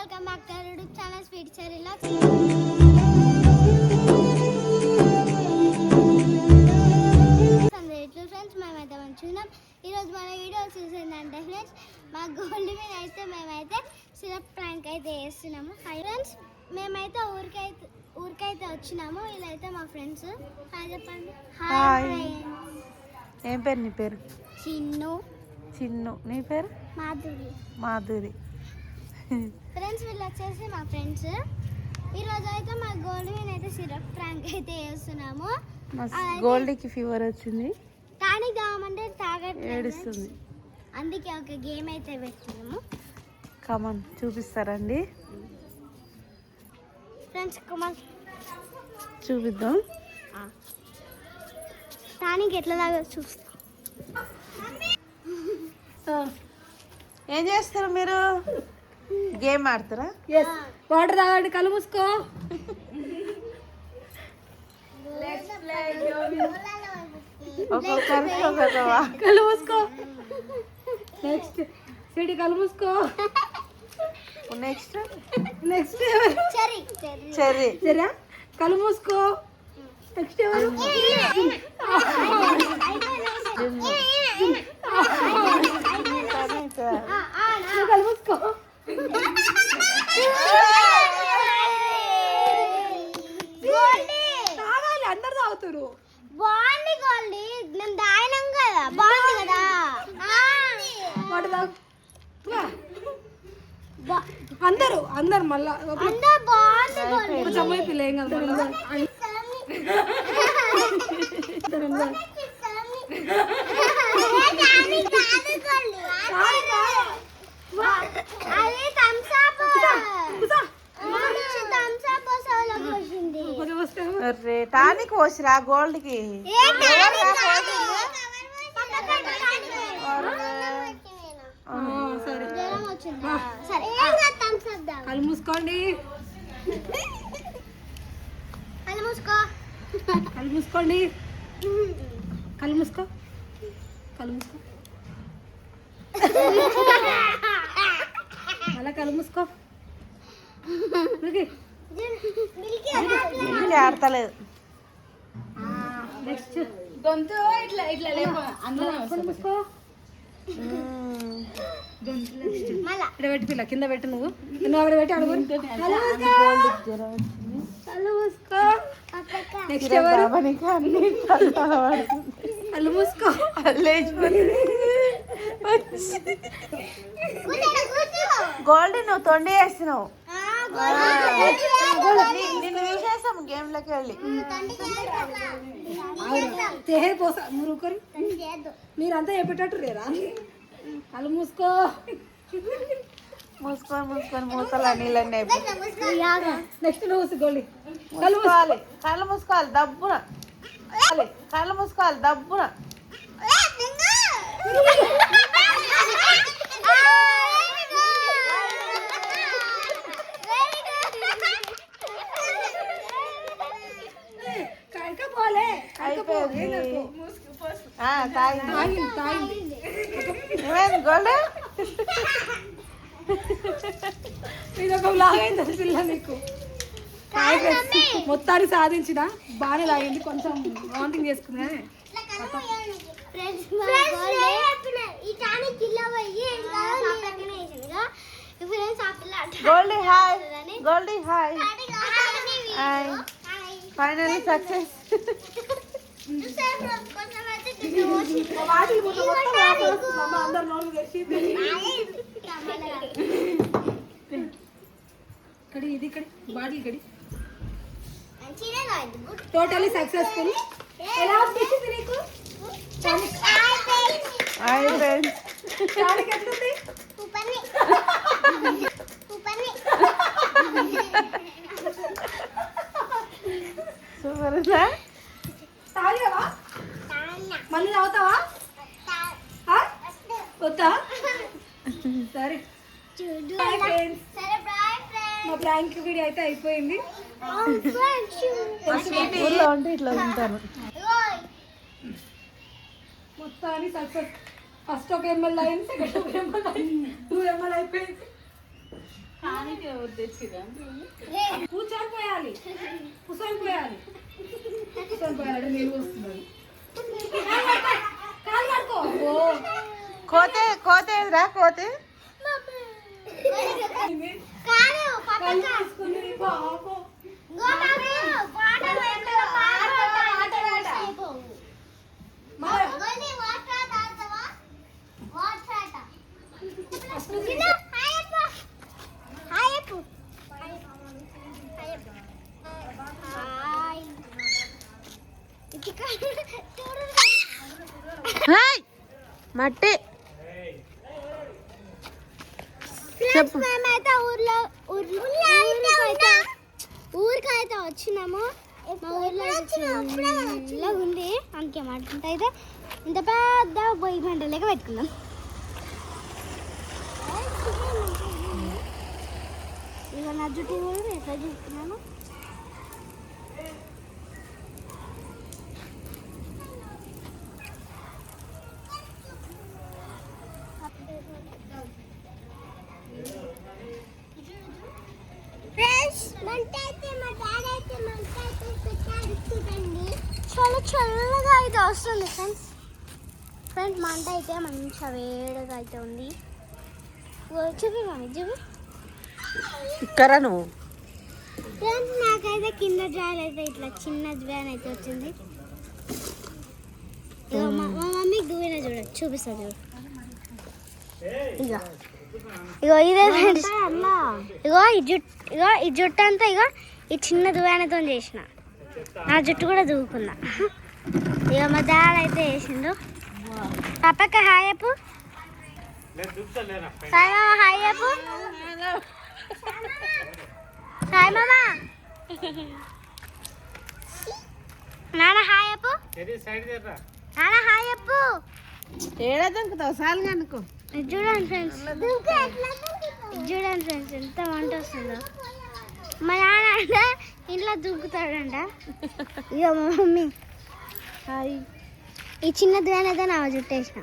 Welcome back to YouTube channel sweet చెరీలో friends మేమైతే మంచిగా ఉన్నాం. ఈరోజు మన వీడియో చూసిందంటే ఫ్రెండ్స్ మా గోల్డ్ మీద అయితే మేమైతే సిరప్ ప్రాంక్ అయితే వేస్తున్నాము హై ఫ్రెండ్స్ మేమైతే ఊరికైతే ఊరికైతే వచ్చినాము. వీళ్ళైతే మా ఫ్రెండ్స్ హాయ్ చెప్పండి. హాయ్. ఏం పేరు నీ పేరు? చిన్ను. చిన్ను. నీ పేరు? మాధురి. మాధురి. ఫ్రెండ్స్ వీళ్ళు వచ్చేసి మా ఫ్రెండ్స్ ఈరోజు అయితే మా గోల్డ్ మీద అయితే సిరప్ ప్రాంక్ అయితే వేస్తున్నాము మా అలాగే- గోల్డీకి ఫీవర్ వచ్చింది. టానిక్ తాగమంటే తాగట్లేదు. ఏడుస్తుంది. అందుకే ఒక గేమ్ అయితే పెట్టినాము. కమన్ చూపిస్తారండి. ఫ్రెండ్స్ కుమార్ చూపిద్దాం. టానిక్ ఎట్లా తాగో చూస్తా. ఏం చేస్తారు మీరు? గేమ్ ఆడతారా? వాటర్ తాగండి కళ్ళు మూసుకో. కళ్ళు మూసుకో. నెక్స్ట్ సిడి కళ్ళు మూసుకో. Next next cherry cherry cherry సరే కళ్ళు మూసుకో. నెక్స్ట్ ఎవరు నువ్వు కళ్ళు మూసుకో తాగాలి అందరు తాగుతారు బాగుంది గోల్డీ. మేము తాగినాం కదా. బాగుంది కదా? అందరూ అందరు మళ్ళా అందరూ బాగుంది పిల్ల ఏం కాదు టానిక్ పోసిరా దా కళ్ళు మూసుకోండి. కళ్ళు మూసుకో. కళ్ళు మూసుకోండి. కళ్ళు మూసుకో. కళ్ళు మూసుకో. మళ్ళా కళ్ళు మూసుకో. ఆడతలేదు. నెక్స్ట్ గొంతు ఇట్లా ఇట్లా ఇక్కడ కింద పెట్టు నువ్వు. నువ్వు అక్కడ పెట్టి అడుగు. కళ్ళు మూసుకో. నెక్స్ట్ ఎవరు. కళ్ళు మూసుకో. గోల్డ్ నువ్వు తొండి వేస్తున్నావు. చూసేస్తాం గేమ్లోకి వెళ్ళి తేహే పోసా మీరు ఒకరు మీరంతా చెప్పేటట్టు లేరా కళ్ళు మూసుకో. మూసుకొని మూసుకొని మూతల నీళ్ళన్నీ నెక్స్ట్ నువ్వు గోళి కళ్ళు మూసుకో. మూసుకోవాలి. కళ్ళు మూసుకోవాలి దబ్బున. కళ్ళు మూసుకోవాలి దబ్బున. ఏమైంది గోల్డ్ ఇది ఒక లాగైంది పిల్ల నీకు. మొత్తాన్ని సాధించిన బాగానే లాగింది కొంచెం వాంటింగ్ చేసుకున్నా Goldie hi Goldie hi hi finally success వాటికి మొత్తం మొత్తం వాటర్ వస్తుంది. అమ్మ అందరు నోళ్ళు తెరిచి ఇక్కడ ఇది ఇక్కడ బాటిల్ ఇక్కడ టోటలీ సక్సెస్ఫుల్ ఎలా అనిపించింది నీకు హాయ్ ఫ్రెండ్స్ దానికి ఎట్లుంది సూపర్ ఉందా? వద్దా సరే. మా ప్రాంక్ వీడియో అయితే అయిపోయింది. ఊర్లో ఉంటే ఇట్లా ఉంటాను. మొత్తాన్ని సక్సెస్ ఫస్ట్ ఒక ఎంఎల్ అయింది సెకండ్ ఒక ఎంఎల్ అయింది. టూ ఎంఎల్ అయిపోయింది. కూర్చొని పోయాలి. కూర్చొని పోయాలి. కూర్చొని పోయాలి. కడుకో ఓ కోతే కోతే ఎదురా కోతే? మట్టి. ఫ్రెండ్స్ మేమైతే ఊర్లో ఊరికైతే వచ్చినాము. మా ఊర్లో ఇలా ఉంది. అందుకే మాట్లాడుతుంటే అయితే ఇంత పెద్ద పొయ్యి మంట లెక్క పెట్టుకున్నాం ఇక నా జుట్టు కూడా ఎట్లా చూస్తున్నాను ఫ్రెండ్స్ మంట అయితే మా డాడీ అయితే మంట అయితే పెట్టాడు చూడండి చాలా చల్లగా అయితే వస్తుంది ఫ్రెండ్స్. ఫ్రెండ్స్ మంట అయితే మంచిగా వేడిగా అయితే ఉంది. చూపి మమ్మీ చూపి. ఇక్కడ నువ్వు? ఫ్రెండ్స్ నాకైతే కింద డ్రాయర్ అయితే ఇట్లా చిన్న డ్రాయర్ అయితే వచ్చింది. మా మా మమ్మీకి దూరిన చూడ చూపిస్తా చూడు. ఇగో. ఇగో ఇదే ఫ్రెండ్స్. ఇగో ఈ జుట్టు ఇగో ఈ జుట్టు అంతా ఇగో ఈ చిన్న దువ్వానతో చేసిన. నా జుట్టు కూడా దూకున్నా ఇక మా డాడ్ అయితే వేసిండు పప్పక్క హాయ్ అప్పు హాయ్ మామ హాయ్ అప్పు హాయ్ మామ. నాన్న హాయ్ అప్పు నాన్న హాయ్ అప్పు ఏడా సాలుగా అనుకో. చూడండి ఫ్రెండ్స్. చూడండి ఫ్రెండ్స్ ఎంత వంట వస్తుందో. మా నాన్న అంటే ఇంట్లో దూకుతాడంట ఇక మా మమ్మీ. ఈ చిన్న దువ్వానైతే నా జుట్టేసిన